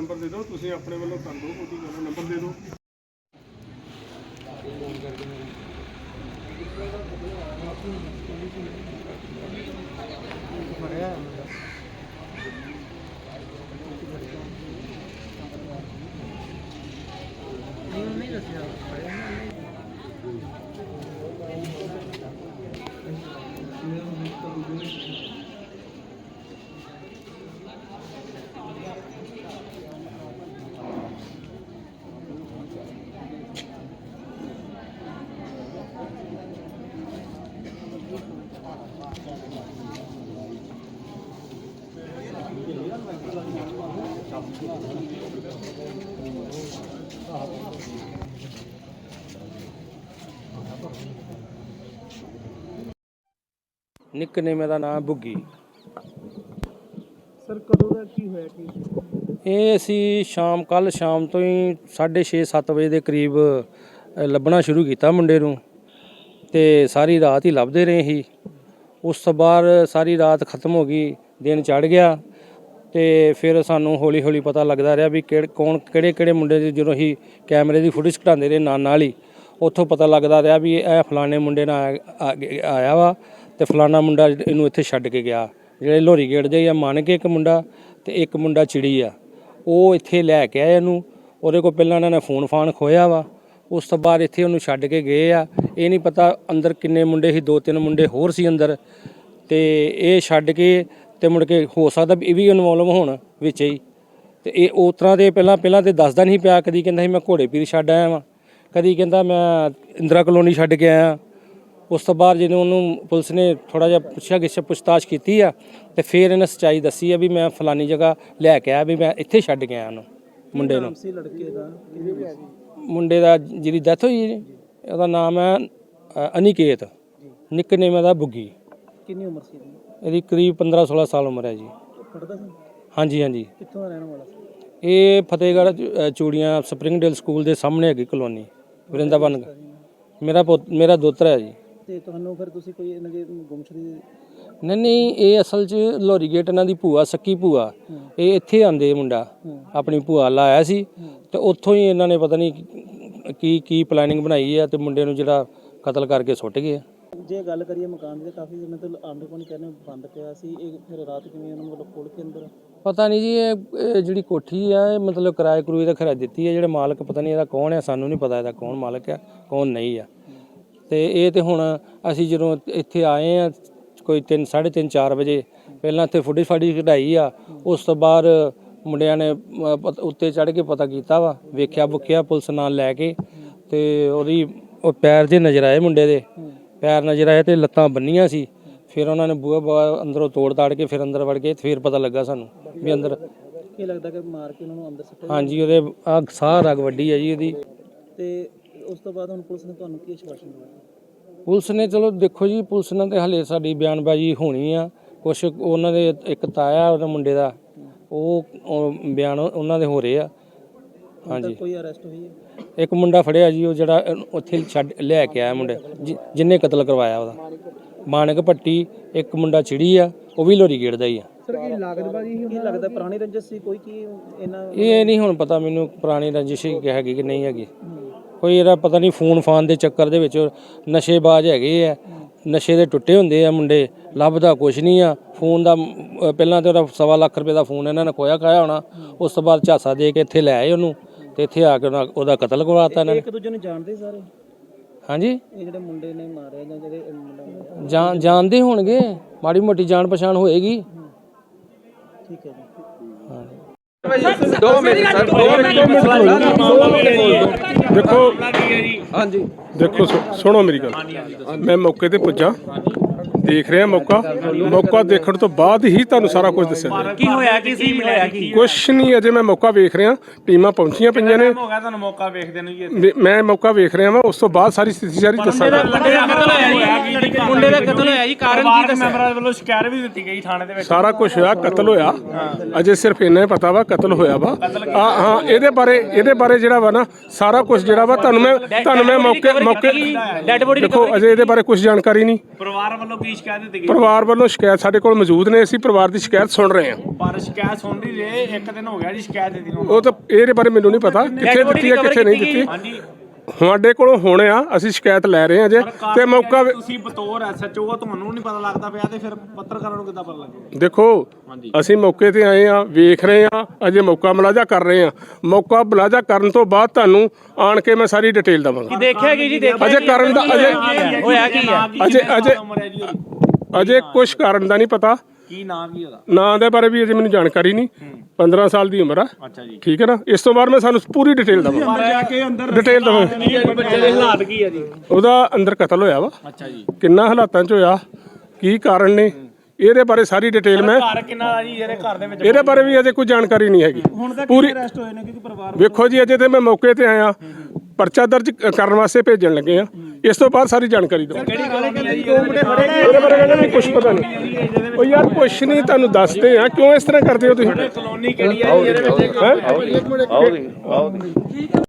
Number ਦੇਣਾ number ਦੇ ਦਿਓ, ਤੁਸੀਂ ਆਪਣੇ ਵੱਲੋਂ ਕਰ ਦਿਓ ਕੋਈ ਗੱਲ ਨੰਬਰ ਦੇ ਦਿਓ। ਨਿਕਨੇਮ ਦਾ ਨਾਮ ਬੁੱਗੀ। ਸਰ ਕਦੋਂ ਦਾ ਕੀ ਹੋਇਆ ਕੀ? ਇਹ ਅਸੀਂ ਸ਼ਾਮ ਕੱਲ ਸ਼ਾਮ ਤੋਂ ਹੀ 6:30 7 ਵਜੇ ਦੇ ਕਰੀਬ ਲੱਭਣਾ ਸ਼ੁਰੂ ਕੀਤਾ ਮੁੰਡੇ ਨੂੰ ਤੇ ਸਾਰੀ ਰਾਤ ਹੀ ਲੱਭਦੇ ਰਹੇ ਸੀ। ਉਸ ਤੋਂ ਬਾਅਦ ਸਾਰੀ ਰਾਤ ਖਤਮ ਹੋ ਗਈ ਦਿਨ ਚੜ ਗਿਆ। ਤੇ ਫਿਰ ਸਾਨੂੰ ਹੌਲੀ ਹੌਲੀ ਪਤਾ ਲੱਗਦਾ ਰਿਹਾ ਵੀ ਕਿਹੜੇ, ਕੌਣ ਕਿਹੜੇ ਕਿਹੜੇ ਮੁੰਡੇ ਦੇ ਜਦੋਂ ਅਸੀਂ ਕੈਮਰੇ ਦੀ ਫੁਟੇਜ ਘਟਾਉਂਦੇ ਰਹੇ ਨਾਲ ਨਾਲ ਹੀ, ਉੱਥੋਂ ਪਤਾ ਲੱਗਦਾ ਰਿਹਾ ਵੀ ਇਹ ਫਲਾਣੇ ਮੁੰਡੇ ਨਾਲ ਆ- ਆਇਆ ਵਾ ਤੇ ਫਲਾਣਾ ਮੁੰਡਾ ਇਹਨੂੰ ਇੱਥੇ ਛੱਡ ਕੇ ਗਿਆ। ਜਿਹੜੇ ਲੋਰੀ ਗੇਟ ਦੇ ਆ ਮੰਨ ਕੇ ਇੱਕ ਮੁੰਡਾ ਤੇ ਇੱਕ ਮੁੰਡਾ ਚਿੜੀ ਆ। ਉਹ ਇੱਥੇ ਲੈ ਕੇ ਆਏ ਇਹਨੂੰ, ਉਹਦੇ ਕੋਲ ਪਹਿਲਾਂ ਇਹਨਾਂ ਨੇ ਫੋਨ ਫਾਨ ਖੋਇਆ ਵਾ। ਉਸ ਤੋਂ ਬਾਅਦ ਇੱਥੇ ਉਹਨੂੰ ਛੱਡ ਕੇ ਗਏ ਆ। ਇਹ ਨਹੀਂ ਪਤਾ ਅੰਦਰ ਕਿੰਨੇ ਮੁੰਡੇ ਸੀ ਦੋ ਤਿੰਨ ਮੁੰਡੇ ਹੋਰ ਸੀ ਅੰਦਰ। ਤੇ ਇਹ ਛੱਡ ਕੇ ਤੇ ਮੁੜ ਕੇ ਹੋ ਸਕਦਾ ਵੀ ਇਹ ਵੀ ਇਨਵੋਲਵ ਹੋਣ ਵਿੱਚ ਹੀ। ਤੇ ਇਹ ਉਸ ਤਰ੍ਹਾਂ ਦੇ ਪਹਿਲਾਂ ਪਹਿਲਾਂ ਤੇ ਦੱਸਦਾ ਨਹੀਂ ਪਿਆ ਕਦੀ ਕਹਿੰਦਾ ਸੀ ਮੈਂ ਘੋੜੇ ਪੀਰ ਛੱਡ ਆਇਆ ਵਾਂ। ਕਦੀ ਕਹਿੰਦਾ ਮੈਂ ਇੰਦਰਾ ਕਲੋਨੀ ਛੱਡ ਕੇ ਆਇਆ। ਉਸ ਤੋਂ ਬਾਅਦ ਜਦੋਂ ਉਹਨੂੰ ਪੁਲਿਸ ਨੇ ਥੋੜਾ ਜਿਹਾ ਪੁੱਛਿਆ ਗਿੱਛ ਪੁੱਛਤਾਛ ਕੀਤੀ ਆ ਤੇ ਫਿਰ ਇਹਨੇ ਸੱਚਾਈ ਦੱਸੀ ਆ ਵੀ ਮੈਂ ਫਲਾਨੀ ਜਗ੍ਹਾ ਲੈ ਕੇ ਆਇਆ ਵੀ ਮੈਂ ਇੱਥੇ ਛੱਡ ਕੇ ਆਇਆ ਉਹਨੂੰ ਮੁੰਡੇ ਨੂੰ। ਸੀ ਲੜਕੇ ਦਾ? ਮੁੰਡੇ ਦਾ ਜਿਹਦੀ ਡੈਥ ਹੋਈ ਜੀ ਉਹਦਾ ਨਾਮ ਹੈ ਅਨਿਕੇਤ। ਨਿਕਨੇਮ ਦਾ ਬੁੱਗੀ। ਕਿੰਨੀ ਉਮਰ ਸੀ ਇਹਦੀ ਕਰੀਬ 15 16 ਸਾਲ ਉਮਰ ਹੈ ਜੀ। ਉਹ ਪੜਦਾ ਸੀ? ਹਾਂਜੀ ਹਾਂਜੀ। ਕਿੱਥੋਂ ਦਾ ਰਹਿਣ ਵਾਲਾ ਸੀ? ਇਹ ਫਤਿਹਗੜ੍ਹ ਅ, ਚੂੜੀਆਂ ਸਪਰਿੰਗਡੇਲ ਸਕੂਲ ਦੇ ਸਾਹਮਣੇ ਹੈਗੀ ਕਲੋਨੀ ਵਰਿੰਦਾਵਨ ਮੇਰਾ ਪੁੱਤ ਮੇਰਾ ਦੋਤਰਾ ਹੈ ਜੀ। ਤੇ ਤੁਹਾਨੂੰ ਫਿਰ ਤੁਸੀਂ ਕੋਈ ਇਹਨਾਂ ਦੇ ਗੁੰਮਸ਼ੁਦੀ ਨਹੀਂ ਨਹੀਂ ਇਹ ਅਸਲ 'ਚ ਲੋਰੀ ਗੇਟ ਇਹਨਾਂ ਦੀ ਭੂਆ ਸੱਕੀ ਭੂਆ। ਇਹ ਇੱਥੇ ਆਂਦੇ ਮੁੰਡਾ ਆਪਣੀ ਭੂਆ ਲਾਇਆ ਸੀ। ਤੇ ਉੱਥੋਂ ਹੀ ਇਹਨਾਂ ਨੇ ਪਤਾ ਨਹੀਂ ਕੀ ਕੀ ਪਲੈਨਿੰਗ ਬਣਾਈ ਆ ਤੇ ਮੁੰਡੇ ਨੂੰ ਜਿਹੜਾ ਕਤਲ ਕਰਕੇ ਸੁੱਟ ਗਏ ਆ। ਜੇ ਗੱਲ ਕਰੀਏ ਮਕਾਨ ਦੀ ਤਾਂ ਕਾਫੀ ਦਿਨਾਂ ਤੋਂ ਆਂਡੇ ਕੋਲ ਕਹਿੰਦੇ ਬੰਦ ਪਿਆ ਸੀ। ਇਹ ਫਿਰ ਰਾਤ ਕਿਵੇਂ ਉਹਨਾਂ ਵੱਲੋਂ ਖੋਲ ਕੇ ਅੰਦਰ? ਪਤਾ ਨਹੀਂ ਜੀ ਇਹ ਇਹ ਜਿਹੜੀ ਕੋਠੀ ਆ ਇਹ ਮਤਲਬ ਕਿਰਾਏ ਕਰੂਏ ਦਾ ਖਰਾ ਦਿੱਤੀ ਹੈ ਜਿਹੜੇ ਮਾਲਕ ਪਤਾ ਨਹੀਂ ਇਹਦਾ ਕੌਣ ਹੈ ਸਾਨੂੰ ਨਹੀਂ ਪਤਾ ਇਹਦਾ ਕੌਣ ਮਾਲਕ ਹੈ ਕੌਣ ਨਹੀਂ ਆ। ਤੇ ਇਹ ਤੇ ਹੁਣ ਅਸੀਂ ਜਦੋਂ ਇੱਥੇ ਆਏ ਆ ਕੋਈ 3 3:30 4 ਵਜੇ ਪਹਿਲਾਂ ਇੱਥੇ ਫੁੱਡੀ ਫਾੜੀ ਕਢਾਈ ਆ। ਉਸ ਤੋਂ ਬਾਅਦ ਮੁੰਡਿਆਂ ਨੇ ਅ, ਪਤ- ਉੱਤੇ ਚੜ੍ਹ ਕੇ ਪਤਾ ਕੀਤਾ ਵਾ ਵੇਖਿਆ ਬੁੱਖਿਆ ਪੁਲਿਸ ਨਾਲ ਲੈ ਕੇ ਤੇ ਉਹਦੀ ਉਹ ਪੈਰ ਜੇ ਨਜ਼ਰ ਆਏ ਮੁੰਡੇ ਦੇ। ਪੈਰ ਨਜ਼ਰ ਆਏ ਤੇ ਲੱਤਾਂ ਬੰਨੀਆਂ ਸੀ। ਫਿਰ ਉਹਨਾਂ ਨੇ ਬੂਹਾ ਬੂਹਾ ਅੰਦਰੋਂ ਤੋੜ ਤਾੜ ਕੇ ਫਿਰ ਅੰਦਰ ਵੜ ਗਏ ਫਿਰ ਪਤਾ ਲੱਗਾ ਸਾਨੂੰ ਵੀ ਅੰਦਰ ਕੀ ਲੱਗਦਾ ਕਿ ਮਾਰ ਕੇ ਉਹਨਾਂ ਨੂੰ ਅੰਦਰ ਸੁੱਟਿਆ ਹਾਂਜੀ ਉਹਦੇ ਆ ਸਾਹ ਰਗ ਵੱਡੀ ਹੈ ਜੀ ਉਹਦੀ। ਤੇ ਉਸ ਤੋਂ ਬਾਅਦ ਹੁਣ ਪੁਲਿਸ ਨੇ ਤੁਹਾਨੂੰ ਕੀ ਆਸ਼ਵਾਸਨ ਦਿੱਤਾ? ਪੁਲਿਸ ਨੇ ਚਲੋ ਦੇਖੋ ਜੀ ਪੁਲਿਸ ਨਾਲ ਤੇ ਹਲੇ ਸਾਡੀ ਬਿਆਨਬਾਜ਼ੀ ਹੋਣੀ ਆ। ਕੁਛ ਉਹਨਾਂ ਦੇ ਇੱਕ ਤਾਇਆ ਉਹਦੇ ਮੁੰਡੇ ਦਾ ਉਹ ਬਿਆਨ ਉਹਨਾਂ ਦੇ ਹੋ ਰਹੇ ਆ। ਹਾਂਜੀ। ਕੋਈ ਅਰੈਸਟ ਹੋਈ ਹੈ? ਇੱਕ ਮੁੰਡਾ ਫੜਿਆ ਜੀ ਉਹ ਜਿਹੜਾ ਇਹਨੂੰ ਉੱਥੇ ਛੱਡ ਲੈ ਕੇ ਆਇਆ ਮੁੰਡੇ ਜਿ- ਜਿਹਨੇ ਕਤਲ ਕਰਵਾਇਆ ਉਹਦਾ। ਮਾਨਕ ਪੱਟੀ ਇੱਕ ਮੁੰਡਾ ਚਿੜੀ ਆ ਉਹ ਵੀ ਲੋਰੀ ਗੇੜ ਦਾ ਹੀ ਆ। ਸਰ ਕੀ ਲਾਗਤਬਾਜੀ ਹੀ ਕੀ ਲੱਗਦਾ ਪੁਰਾਣੀ ਰੰਜਸ ਸੀ ਕੋਈ ਕੀ ਇਹਨਾਂ ਇਹ ਨਹੀਂ ਹੁਣ ਪਤਾ ਮੈਨੂੰ ਪੁਰਾਣੀ ਰੰਜਿਸ਼ ਹੀ ਹੈਗੀ ਕਿ ਨਹੀਂ ਹੈਗੀ। ਕੋਈ ਇਹਦਾ ਪਤਾ ਨਹੀਂ ਫੋਨ ਫਾਨ ਦੇ ਚੱਕਰ ਦੇ ਵਿੱਚ ਨਸ਼ੇਬਾਜ਼ ਹੈਗੇ ਆ ਨਸ਼ੇ ਦੇ ਟੁੱਟੇ ਹੁੰਦੇ ਆ ਮੁੰਡੇ ਲੱਭਦਾ ਕੁਛ ਨਹੀਂ ਆ। ਫੋਨ ਦਾ ਅਹ ਪਹਿਲਾਂ ਤੇ ਉਹਦਾ ਸਵਾ ਲੱਖ ਰੁਪਏ ਦਾ ਫੋਨ ਇਹਨਾਂ ਨੇ ਖੋਇਆ ਖਾਇਆ ਹੋਣਾ ਉਸ ਤੋਂ ਬਾਅਦ ਝਾਸਾ ਦੇ ਕੇ ਇੱਥੇ ਲੈ ਆਏ ਉਹਨੂੰ। ਤੇ ਇੱਥੇ ਆ ਕੇ ਉਹਨਾਂ- ਉਹਦਾ ਕਤਲ ਕਰਵਾਤਾ ਇਹਨਾਂ ਨੇ। ਇੱਕ ਦੂਜੇ ਨੂੰ ਜਾਣਦੇ ਸਾਰੇ? ਹਾਂਜੀ? ਇਹ ਜਿਹੜੇ ਮੁੰਡੇ ਨੇ ਮਾਰਿਆ ਜਾਂ ਜਿਹੜੇ ਇਹ ਮੁੰਡਾ ਜਾਣ ਜਾਣਦੇ ਹੋਣਗੇ। ਮਾੜੀ ਮੋਟੀ ਜਾਣ ਪਛਾਣ ਹੋਏਗੀ। ਠੀਕ ਹੈ ਜੀ। ਦੇਖੋ ਹਾਂਜੀ। ਦੇਖੋ ਸੁ- ਸੁਣੋ ਮੇਰੀ ਗੱਲ। ਮੈਂ ਮੌਕੇ ਤੇ ਪੁੱਜਾ। ਦੇਖ ਰਿਹਾ ਮੌਕਾ। ਮੌਕਾ ਦੇਖਣ ਤੋਂ ਬਾਅਦ ਹੀ ਤੁਹਾਨੂੰ ਸਾਰਾ ਕੁਝ ਦੱਸਿਆ ਜਾਏਗਾ। ਕੀ ਹੋਇਆ? ਕੀ ਸੀ ਮਿਲਿਆ? ਕੀ ਕੁਛ ਨਹੀਂ ਅਜੇ ਮੈਂ ਮੌਕਾ ਵੇਖ ਰਿਹਾ। ਟੀਮਾਂ ਪਹੁੰਚੀਆਂ ਪਈਆਂ ਨੇ। ਹੋ ਗਿਆ ਤੁਹਾਨੂੰ ਮੌਕਾ ਵੇਖਦੇ ਨੂੰ ਜੀ ਵੀ ਮੈਂ ਮੌਕਾ ਵੇਖ ਰਿਹਾ ਵਾਂ ਉਸ ਤੋਂ ਬਾਅਦ ਸਾਰੀ ਸਥਿਤੀ ਸਾਰੀ ਦੱਸਾਂਗਾ। ਮੁੰਡੇ ਦਾ ਕਤਲ ਹੋਇਆ ਜੀ। ਮੁੰਡੇ ਦਾ ਕਤਲ ਹੋਇਆ ਜੀ ਕਾਰਨ ਕੀ ਦੱਸਿਆ? ਮੈਂਬਰਾਂ ਵੱਲੋਂ ਸ਼ਿਕਾਇਤ ਵੀ ਦਿੱਤੀ ਗਈ ਥਾਣੇ ਦੇ ਵਿੱਚ। ਸਾਰਾ ਕੁਝ ਹੋਇਆ ਕਤਲ ਹੋਇਆ। ਅਜੇ ਸਿਰਫ ਇੰਨਾ ਹੀ ਪਤਾ ਵਾ ਕਤਲ ਹੋਇਆ ਵਾ। ਹਾਂ ਹਾਂ ਇਹਦੇ ਬਾਰੇ ਇਹਦੇ ਬਾਰੇ ਜਿਹੜਾ ਵਾ ਨਾ ਸਾਰਾ ਕੁਝ ਜਿਹੜਾ ਵਾ ਤੁਹਾਨੂੰ ਮੈਂ ਤੁਹਾਨੂੰ ਮੈਂ ਮੌਕੇ ਮੌਕੇ ਡੈਡ ਬੋਡੀ ਦੇਖੋ ਅਜੇ ਇਹਦੇ ਬਾਰੇ ਕੁਝ ਜਾਣਕਾਰੀ ਨਹੀਂ। ਪਰਿਵਾਰ ਵੱਲੋਂ ਕੀ ਸ਼ਿਕਾਇਤ ਦਿੱਤੀ ਗਈ? ਪਰਿਵਾਰ ਵੱਲੋਂ ਸ਼ਿਕਾਇਤ ਸਾਡੇ ਕੋਲ ਮੌਜੂਦ ਨੇ ਅਸੀਂ ਪਰਿਵਾਰ ਦੀ ਸ਼ਿਕਾਇਤ ਸੁਣ ਰਹੇ ਹਾਂ। ਪਰ ਸ਼ਿਕਾਇਤ ਸੁਣ ਨਹੀਂ ਰਹੇ ਇੱਕ ਦਿਨ ਹੋ ਗਿਆ ਜੀ ਸ਼ਿਕਾਇਤ ਦਿੱਤੀ ਨੂੰ। ਉਹ ਤਾਂ ਇਹਦੇ ਬਾਰੇ ਮੈਨੂੰ ਨਹੀਂ ਪਤਾ ਕਿੱਥੇ ਦਿੱਤੀ ਹੈ ਕਿੱਥੇ ਨਹੀਂ ਦਿੱਤੀ। ਹਾਂਜੀ। ਸਾਡੇ ਕੋਲੋਂ ਹੁਣ ਆ ਅਸੀਂ ਸ਼ਿਕਾਇਤ ਲੈ ਰਹੇ ਹਾਂ ਜੇ ਤੇ ਮੌਕਾ ਵੀ- ਤੁਸੀਂ ਬਤੌਰ ਐਸਐਚਓ ਤੁਹਾਨੂੰ ਨਹੀਂ ਪਤਾ ਲੱਗਦਾ ਪਿਆ ਤੇ ਫਿਰ ਪੱਤਰਕਾਰਾਂ ਨੂੰ ਕਿੱਦਾਂ ਪਤਾ ਲੱਗੂ ਦੇਖੋ ਅਸੀਂ ਮੌਕੇ ਤੇ ਆਏ ਆ ਵੇਖ ਰਹੇ ਆ ਅਜੇ ਮੌਕਾ ਮੁਲਾਜ਼ਾ ਕਰ ਰਹੇ ਆ ਮੌਕਾ ਮੁਲਾਜ਼ਾ ਕਰਨ ਤੋਂ ਬਾਅਦ ਤੁਹਾਨੂੰ ਆਣ ਕੇ ਮੈਂ ਸਾਰੀ ਡਿਟੇਲ ਦਵਾਂਗਾ। ਦੇਖਿਆ ਕੀ ਜੀ ਦੇਖਿਆ ਅਜੇ ਕਰਨ ਦਾ ਅਜੇ ਹੋਇਆ ਕੀ ਆ ਅਜੇ ਅਜੇ ਅਜੇ ਕੁਝ ਕਾਰਨ ਦਾ ਨਹੀਂ ਪਤਾ। ਕੀ ਨਾਮ ਕੀ ਉਹਦਾ? ਨਾਂ ਦੇ ਬਾਰੇ ਵੀ ਅਜੇ ਮੈਨੂੰ ਜਾਣਕਾਰੀ ਨਹੀਂ। 15 ਸਾਲ ਦੀ ਉਮਰ ਆ। ਅੱਛਾ ਜੀ। ਠੀਕ ਹੈ ਨਾ? ਇਸ ਤੋਂ ਬਾਅਦ ਮੈਂ ਸਾਨੂੰ ਪੂਰੀ ਡਿਟੇਲ ਦਵਾਂਗਾ ਜਾ ਕੇ ਅੰਦਰ ਡਿਟੇਲ ਦਵਾਂਗਾ ਬੱਚੇ ਦੇ ਹਾਲਾਤ ਕੀ ਆ ਜੀ? ਉਹਦਾ ਅੰਦਰ ਕਤਲ ਹੋਇਆ ਵਾ। ਅੱਛਾ ਜੀ। ਕਿੰਨਾ ਹਾਲਾਤਾਂ 'ਚ ਹੋਇਆ? ਕੀ ਕਾਰਨ ਨੇ? ਇਹਦੇ ਬਾਰੇ ਸਾਰੀ ਡਿਟੇਲ ਮੈਂ ਘਰ ਕਿੰਨਾ ਦਾ ਜੀ? ਜਿਹੜੇ ਘਰ ਦੇ ਵਿੱਚ ਇਹਦੇ ਬਾਰੇ ਵੀ ਅਜੇ ਕੋਈ ਜਾਣਕਾਰੀ ਨਹੀਂ ਹੈਗੀ। ਪੂਰੀ ਅਰੈਸਟ ਹੋਏ ਨੇ? ਕਿਉਂਕਿ ਪਰਿਵਾਰ ਵੇਖੋ ਜੀ ਅਜੇ ਤੇ ਮੈਂ ਮੌਕੇ ਤੇ ਆਇਆ। ਪਰਚਾ ਦਰਜ ਕਰਨ ਵਾਸਤੇ ਭੇਜਣ ਲੱਗੇ ਆ। ਇਸ ਤੋਂ ਬਾਅਦ ਸਾਰੀ ਜਾਣਕਾਰੀ ਦਵਾਂ ਕਿਹੜੀ ਕਲੋਨੀ ਹੈ ਜੀ ਦੋ ਮੁੰਡੇ ਫੜੇ ਇਹਦੇ ਬਾਰੇ ਕਹਿੰਦੇ ਵੀ ਕੁਝ ਪਤਾ ਨਹੀਂ। ਉਹ ਯਾਰ ਕੁਛ ਨਹੀਂ ਤੁਹਾਨੂੰ ਦੱਸਦੇ ਆ। ਕਿਉਂ ਇਸ ਤਰ੍ਹਾਂ ਕਰਦੇ ਹੋ ਤੁਸੀਂ? ਕਲੋਨੀ ਕਿਹੜੀ ਇਹਦੇ ਵਿੱਚ?